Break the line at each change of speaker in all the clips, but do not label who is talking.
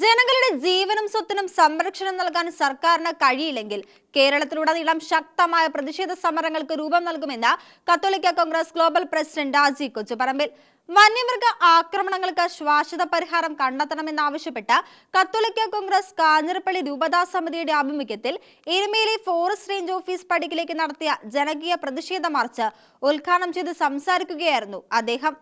ജനങ്ങളുടെ ജീവനും സ്വത്തിനും സംരക്ഷണം നൽകാൻ സർക്കാരിന് കഴിയില്ലെങ്കിൽ കേരളത്തിലുടനീളം ശക്തമായ പ്രതിഷേധ സമരങ്ങൾക്ക് രൂപം നൽകുമെന്ന് കത്തോലിക്ക കോൺഗ്രസ് ഗ്ലോബൽ പ്രസിഡന്റ് രാജി കൊച്ചുപറമ്പിൽ. വന്യമൃഗ ആക്രമണങ്ങൾക്ക് ശാശ്വത പരിഹാരം കണ്ടെത്തണമെന്നാവശ്യപ്പെട്ട് കത്തോലിക്ക കോൺഗ്രസ് കാഞ്ഞിരപ്പള്ളി രൂപതാ സമിതിയുടെ ആഭിമുഖ്യത്തിൽ എരുമേലി ഫോറസ്റ്റ് റേഞ്ച് ഓഫീസ് പടിക്കിലേക്ക് നടത്തിയ ജനകീയ പ്രതിഷേധ മാർച്ച് ഉദ്ഘാടനം ചെയ്ത് സംസാരിക്കുകയായിരുന്നു അദ്ദേഹം.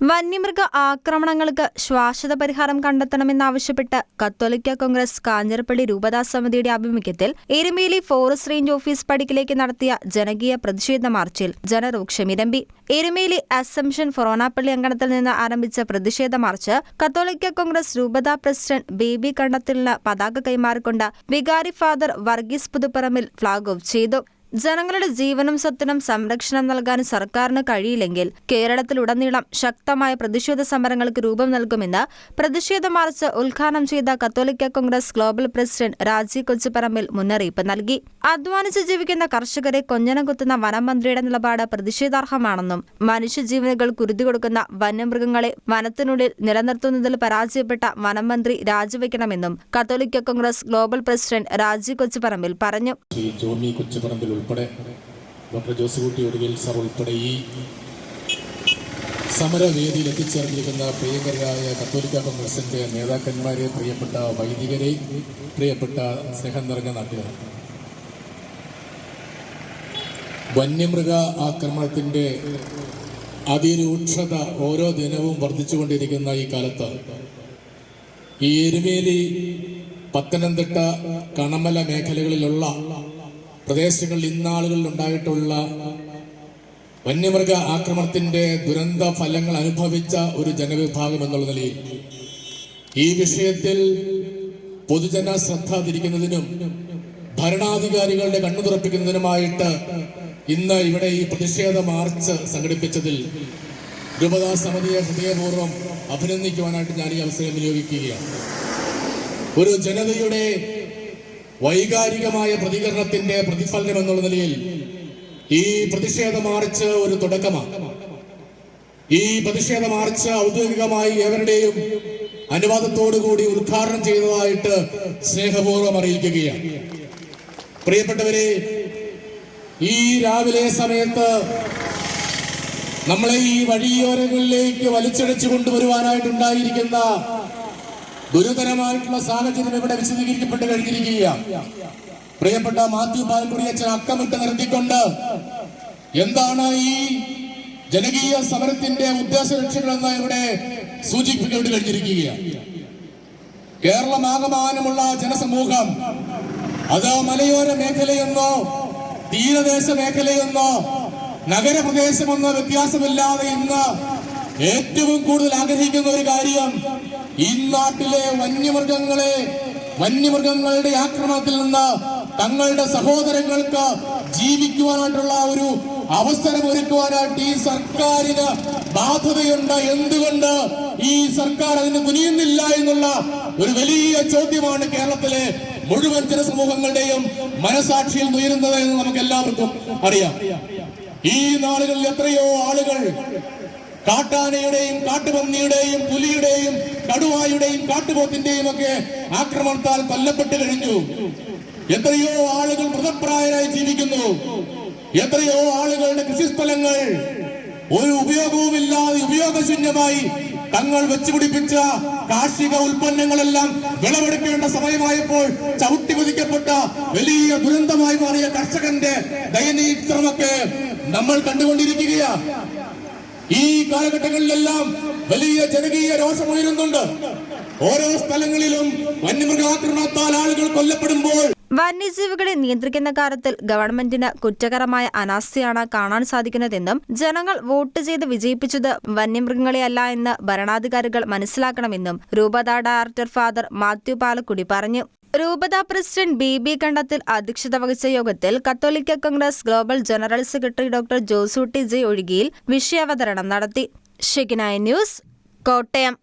വന്യമൃഗ ആക്രമണങ്ങൾക്ക് ശ്വാശത പരിഹാരം കണ്ടെത്തണമെന്നാവശ്യപ്പെട്ട് കത്തോലിക്ക കോൺഗ്രസ് കാഞ്ഞിരപ്പള്ളി രൂപതാ സമിതിയുടെ ആഭിമുഖ്യത്തിൽ എരുമേലി ഫോറസ്റ്റ് റേഞ്ച് ഓഫീസ് പടിക്കിലേക്ക് നടത്തിയ ജനകീയ പ്രതിഷേധ മാർച്ചിൽ ജനരോക്ഷമിരമ്പി എരുമേലി അസംഷൻ ഫൊറോണാപ്പള്ളി അങ്കണത്തിൽ നിന്ന് ആരംഭിച്ച പ്രതിഷേധ മാർച്ച് കത്തോലിക്ക കോൺഗ്രസ് രൂപതാ പ്രസിഡന്റ് ബേബി കണ്ടത്തിലിന് പതാക കൈമാറിക്കൊണ്ട് വികാരി father Varghese Puthuparambil flag off ചെയ്തു. ജനങ്ങളുടെ ജീവനും സ്വത്തിനും സംരക്ഷണം നൽകാൻ സർക്കാരിന് കഴിയില്ലെങ്കിൽ കേരളത്തിലുടനീളം ശക്തമായ പ്രതിഷേധ സമരങ്ങൾക്ക് രൂപം നൽകുമെന്ന് പ്രതിഷേധ മാർച്ച് ഉദ്ഘാടനം ചെയ്ത കത്തോലിക്ക കോൺഗ്രസ് ഗ്ലോബൽ പ്രസിഡന്റ് രാജി കൊച്ചുപറമ്പിൽ മുന്നറിയിപ്പ് നൽകി. അധ്വാനിച്ച് ജീവിക്കുന്ന കർഷകരെ കൊഞ്ഞനം കുത്തുന്ന വനമന്ത്രിയുടെ നിലപാട് പ്രതിഷേധാർഹമാണെന്നും മനുഷ്യജീവനുകൾ കുരുതി കൊടുക്കുന്ന വന്യമൃഗങ്ങളെ വനത്തിനുള്ളിൽ നിലനിർത്തുന്നതിൽ പരാജയപ്പെട്ട വനമന്ത്രി രാജിവെക്കണമെന്നും കത്തോലിക്ക കോൺഗ്രസ് ഗ്ലോബൽ പ്രസിഡന്റ് രാജി കൊച്ചുപറമ്പിൽ പറഞ്ഞു.
ഉൾപ്പെടെ ഡോക്ടർ ജോസുകുട്ടി ഒടുവിൽ സർ ഉൾപ്പെടെ ഈ സമരവേദിയിൽ എത്തിച്ചേർന്നിരിക്കുന്ന പ്രിയങ്കരായ കത്തോലിക്ക കോൺഗ്രസിന്റെ നേതാക്കന്മാരെ പ്രിയപ്പെട്ട വൈദികരെ പ്രിയപ്പെട്ട സ്നേഹം നിറഞ്ഞ നാട്ടുകാർ വന്യമൃഗ ആക്രമണത്തിന്റെ അതിരൂക്ഷത ഓരോ ദിനവും വർദ്ധിച്ചുകൊണ്ടിരിക്കുന്ന ഈ കാലത്ത് ഈ എരുമേലി പത്തനംതിട്ട കണമല മേഖലകളിലുള്ള പ്രദേശങ്ങളിൽ ഇന്നാളുകളിൽ ഉണ്ടായിട്ടുള്ള വന്യമൃഗ ആക്രമണത്തിന്റെ ദുരന്ത ഫലങ്ങൾ അനുഭവിച്ച ഒരു ജനവിഭാഗം എന്നുള്ള നിലയിൽ ഈ വിഷയത്തിൽ പൊതുജന ശ്രദ്ധ തിരിക്കുന്നതിനും ഭരണാധികാരികളുടെ കണ്ണു തുറപ്പിക്കുന്നതിനുമായിട്ട് ഇന്ന് ഇവിടെ ഈ പ്രതിഷേധ മാർച്ച് സംഘടിപ്പിച്ചതിൽ രൂപതാ സമിതിയെ ഹൃദയപൂർവം അഭിനന്ദിക്കുവാനായിട്ട് ഞാൻ ഈ അവസരം വിനിയോഗിക്കുകയാണ്. ഒരു ജനതയുടെ വൈകാരികമായ പ്രതികരണത്തിന്റെ പ്രതിഫലനം എന്നുള്ള നിലയിൽ ഈ പ്രതിഷേധ മാർച്ച് ഒരു തുടക്കമാണ്. ഈ പ്രതിഷേധ മാർച്ച് ഔദ്യോഗികമായി ഏവരുടെയും അനുവാദത്തോടുകൂടി ഉദ്ഘാടനം ചെയ്തതായിട്ട് സ്നേഹപൂർവം അറിയിക്കുകയാണ്. പ്രിയപ്പെട്ടവരെ ഈ രാവിലെ സമയത്ത് നമ്മളെ ഈ വഴിയോരങ്ങളിലേക്ക് വലിച്ചടച്ചു കൊണ്ടുവരുവാനായിട്ടുണ്ടായിരിക്കുന്ന ഗുരുതരമായിട്ടുള്ള സാഹചര്യം ഇവിടെ വിശദീകരിക്കപ്പെട്ട് കഴിഞ്ഞിരിക്കുകയാണ്. പ്രിയപ്പെട്ട മാത്യു പാലക്കുടി അച്ഛൻ അക്കമിട്ട് നിർത്തിക്കൊണ്ട് എന്താണ് ഈ ജനകീയ സമരത്തിന്റെ ഉദ്ദേശ ലക്ഷ്യങ്ങളെന്ന് ഇവിടെ സൂചിപ്പിക്കേണ്ടി കഴിഞ്ഞിരിക്കുകയാണ്. കേരളമാകമാനമുള്ള ജനസമൂഹം അത് മലയോര മേഖലയെന്നോ തീരദേശ മേഖലയെന്നോ നഗരപ്രദേശമെന്നോ വ്യത്യാസമില്ലാതെ ഇന്ന് ഏറ്റവും കൂടുതൽ ആഗ്രഹിക്കുന്ന ഒരു കാര്യം ഈ നാട്ടിലെ വന്യമൃഗങ്ങളെ വന്യമൃഗങ്ങളുടെ ആക്രമണത്തിൽ നിന്ന് തങ്ങളുടെ സഹോദരങ്ങൾക്ക് ജീവിക്കുവാനായിട്ടുള്ള ഒരു അവസരം ഒരുക്കുവാനായിട്ട് ഈ സർക്കാരിന് ബാധ്യതയുണ്ട്. എന്തുകൊണ്ട് ഈ സർക്കാർ അതിന് തുനിയുന്നില്ല എന്നുള്ള ഒരു വലിയ ചോദ്യമാണ് കേരളത്തിലെ മുഴുവൻ ജനസമൂഹങ്ങളുടെയും മനസാക്ഷിയിൽ ഉയരുന്നത് എന്ന് നമുക്ക് എല്ലാവർക്കും അറിയാം. ഈ നാളുകളിൽ എത്രയോ ആളുകൾ കാട്ടാനയുടെയും കാട്ടുപന്നിയുടെയും പുലിയുടെയും കടുവായുടെയും കാട്ടുപോത്തിന്റെയും ഒക്കെ ആക്രമണത്താൽ കൊല്ലപ്പെട്ട് കഴിഞ്ഞു. എത്രയോ ആളുകൾ മൃതപ്രായരായി ജീവിക്കുന്നു. എത്രയോ ആളുകളുടെ കൃഷിസ്ഥലങ്ങൾ ഒരു ഉപയോഗവുമില്ലാതെ ഉപയോഗശൂന്യമായി തങ്ങൾ വെച്ചുപിടിപ്പിച്ച കാർഷിക ഉൽപ്പന്നങ്ങളെല്ലാം വിളവെടുക്കേണ്ട സമയമായപ്പോൾ ചവിട്ടി പതിക്കപ്പെട്ട വലിയ ദുരന്തമായി മാറിയ കർഷകന്റെ ദയനീയ ചിത്രമൊക്കെ നമ്മൾ കണ്ടുകൊണ്ടിരിക്കുകയാണ്. ഈ കാലഘട്ടങ്ങളിലെല്ലാം വലിയ ജനകീയ രോഷമുയരുന്നുണ്ട്. ഓരോ സ്ഥലങ്ങളിലും വന്യമൃഗാക്രമണത്താൽ ആളുകൾ കൊല്ലപ്പെടുമ്പോൾ
വന്യജീവികളെ നിയന്ത്രിക്കുന്ന കാര്യത്തിൽ ഗവൺമെന്റിന് കുറ്റകരമായ അനാസ്ഥയാണ് കാണാൻ സാധിക്കുന്നതെന്നും ജനങ്ങൾ വോട്ട് ചെയ്ത് വിജയിപ്പിച്ചത് വന്യമൃഗങ്ങളെയല്ല എന്ന് ഭരണാധികാരികൾ മനസ്സിലാക്കണമെന്നും രൂപത ഡയറക്ടർ ഫാദർ മാത്യു പാലക്കുടി പറഞ്ഞു. രൂപത പ്രസിഡന്റ് ബി ബി കണ്ടത്തിൽ അധ്യക്ഷത വഹിച്ച യോഗത്തിൽ Catholic Congress global general secretary doctor Josutty J Ozhukayil വിഷയാവതരണം നടത്തി. ഷെഗിനായ ന്യൂസ് കോട്ടയം.